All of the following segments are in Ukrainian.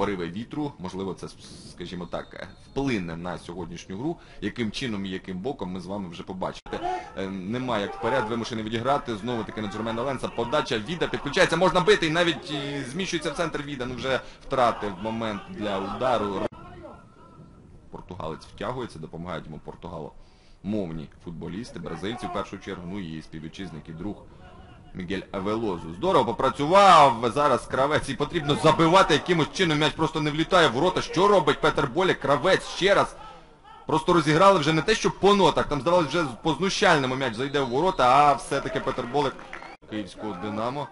пориви вітру. Можливо, це, скажімо так, вплине на сьогоднішню гру. Яким чином і яким боком ми з вами вже побачимо. Е, Немає як вперед, вимушений відіграти. Знову таки на Джермена Ленса. Подача Віда підключається, можна бити і навіть зміщується в центр Віда. Ну вже втратив момент для удару. Португалець втягується, допомагають йому португало мовні футболісти, бразильці в першу чергу, ну і співвітчизник друг Мігель Авелозу. Здорово попрацював. Зараз кравець і потрібно забивати якимось чином. М'яч просто не влітає в ворота. Що робить Петер Боляк? Кравець ще раз. Просто розіграли вже не те, що по нотах, там здавалося вже по знущальному м'яч зайде в ворота, а все-таки Петер Болик київського Динамо.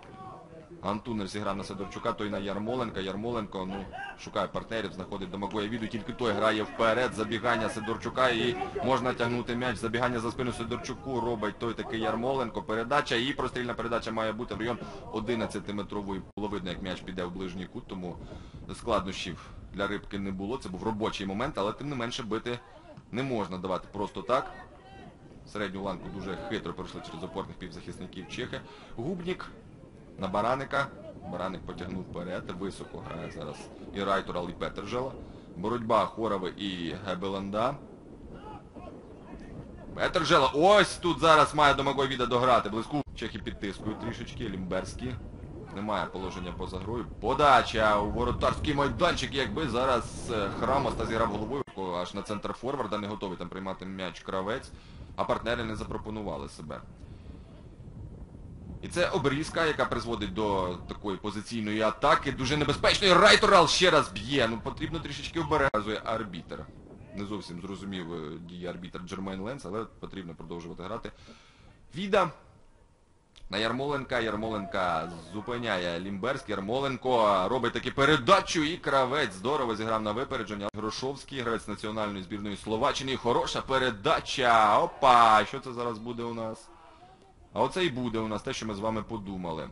Антунер зіграв на Сидорчука, той на Ярмоленка. Ярмоленко, ну, шукає партнерів, знаходить Домагоя Віду, тільки той грає вперед, забігання Сидорчука і можна тягнути м'яч. Забігання за спину Сидорчуку робить той такий Ярмоленко. Передача і прострільна передача має бути в район 11-метрової. Було видно, як м'яч піде в ближній кут, тому складнощів для рибки не було. Це був робочий момент, але тим не менше бити не можна давати просто так. Середню ланку дуже хитро пройшли через опорних півзахисників Чехи. Губнік на Бараника. Бараник потягнув вперед, високо грає зараз і Райтурал, і Петержела. Боротьба Хорови і Гебеланда. Петержела, ось тут зараз має Домагой Віда дограти. Близьку чехи підтискують трішечки, Лімберські. Немає положення поза грою. Подача у воротарський майданчик, якби зараз е, Храмоста зіграв головою, аж на центр форварда, не готовий там приймати м'яч кравець, а партнери не запропонували себе. І це обрізка, яка призводить до такої позиційної атаки, дуже небезпечної. Райторал ще раз б'є. Ну потрібно трішечки обережує арбітер. Не зовсім зрозумів е, дії арбітер Джермейн Ленс, але потрібно продовжувати грати. Віда на Ярмоленка. Ярмоленка зупиняє Лімберський. Ярмоленко робить таки передачу і кравець здорово зіграв на випередження. Грошовський, гравець національної збірної Словаччини. Хороша передача. Опа! Що це зараз буде у нас? А оце і буде у нас те, що ми з вами подумали.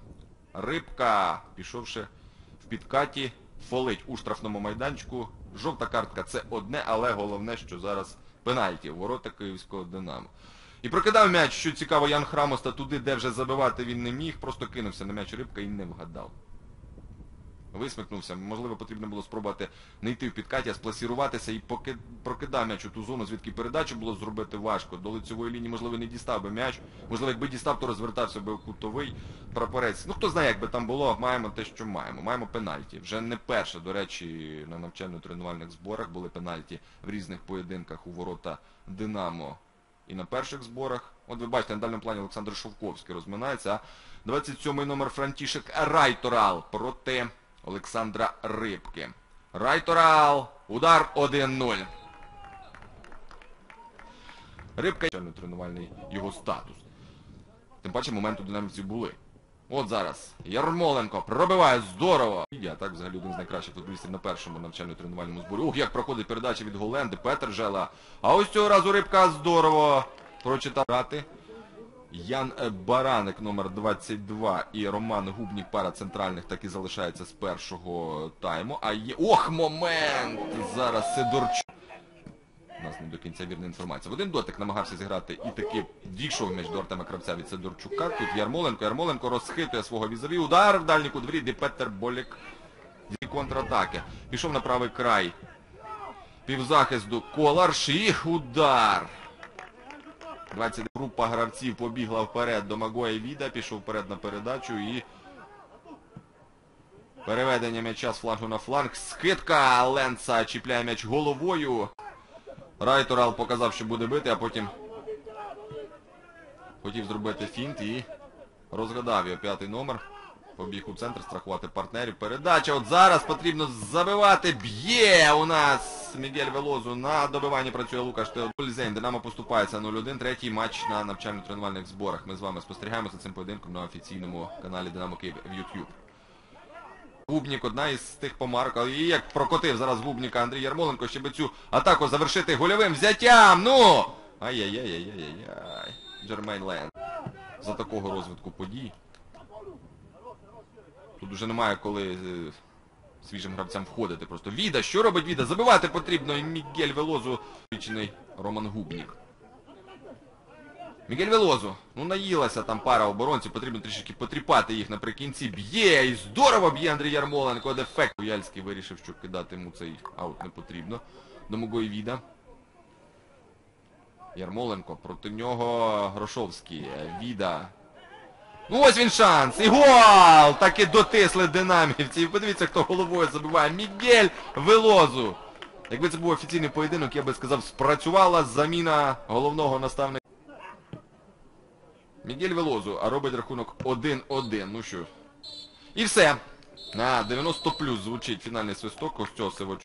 Рибка, пішовши в підкаті, фолить у штрафному майданчику. Жовта картка це одне, але головне, що зараз пенальті ворота київського Динамо. І прокидав м'яч, що цікаво, Ян Храмоста туди, де вже забивати він не міг, просто кинувся на м'яч рибка і не вгадав. Висмикнувся. Можливо, потрібно було спробувати не йти в підкаті, а спласіруватися і прокидав м'яч у ту зону, звідки передачу було зробити важко. До лицевої лінії, можливо, не дістав би м'яч. Можливо, якби дістав, то розвертався би кутовий прапорець. Ну хто знає, як би там було, маємо те, що маємо. Маємо пенальті. Вже не перше, до речі, на навчально-тренувальних зборах були пенальті в різних поєдинках у ворота Динамо. І на перших зборах. От ви бачите, на дальньому плані Олександр Шовковський розминається. 27-й номер Франтішек Райторал проти Олександра Рибки. Райторал. Удар 1-0. Рибка тренувальний його статус. Тим паче момент у динамівців були. От зараз Ярмоленко пробиває здорово. Я так взагалі один з найкращих футболістів на першому навчально-тренувальному зборі. Ух, як проходить передача від Голенди, Петер Жела. А ось цього разу рибка здорово прочитати. Ян Бараник номер 22 і Роман Губнік пара центральних так і залишається з першого тайму. А є... Ох, момент! Зараз Сидорчук. У нас не до кінця вірна інформація. В один дотик намагався зіграти і таки дійшов між до Артема Кравця від Сидорчука. Тут Ярмоленко. Ярмоленко розхитує свого візові. Удар в дальній кут і Петер Болік. Дві контратаки. Пішов на правий край. Півзахисту. Коларш і удар. 20 група гравців побігла вперед до Магоя Віда, пішов вперед на передачу і... Переведення м'яча з флангу на фланг. Скидка Ленца чіпляє м'яч головою. Райторал показав, що буде бити, а потім хотів зробити фінт і розгадав його п'ятий номер. Побіг у центр, страхувати партнерів. Передача. От зараз потрібно забивати. Б'є у нас Мігель Велозу. На добиванні працює Лукаш Теодользейн. Динамо поступається 0-1. Третій матч на навчально-тренувальних зборах. Ми з вами спостерігаємо за цим поєдинком на офіційному каналі Динамо Київ в YouTube. Губнік одна із тих помарок. І як прокотив зараз Губніка Андрій Ярмоленко, щоб цю атаку завершити гольовим взяттям. Ну! Ай-яй-яй-яй-яй-яй. Джермейн Ленд. За такого розвитку подій. Тут вже немає коли е, свіжим гравцям входити. Просто Віда, що робить Віда? Забивати потрібно Мігель Велозу. Вічний Роман Губнік. Мігель Велозу. Ну наїлася там пара оборонців, потрібно трішки потріпати їх наприкінці. Б'є і здорово б'є Андрій Ярмоленко. Дефект. Яльський вирішив, що кидати йому цей аут не потрібно. До Мугої Віда. Ярмоленко. Проти нього Грошовський. Віда. Ну ось він шанс. І гол! Таки дотисли динамівці. І подивіться, хто головою забиває. Мігель Велозу. Якби це був офіційний поєдинок, я би сказав, спрацювала заміна головного наставника. Мігель Велозу, а робить рахунок 1-1. Ну що. І все. На 90 плюс звучить фінальний свисток ось цього Сивочка.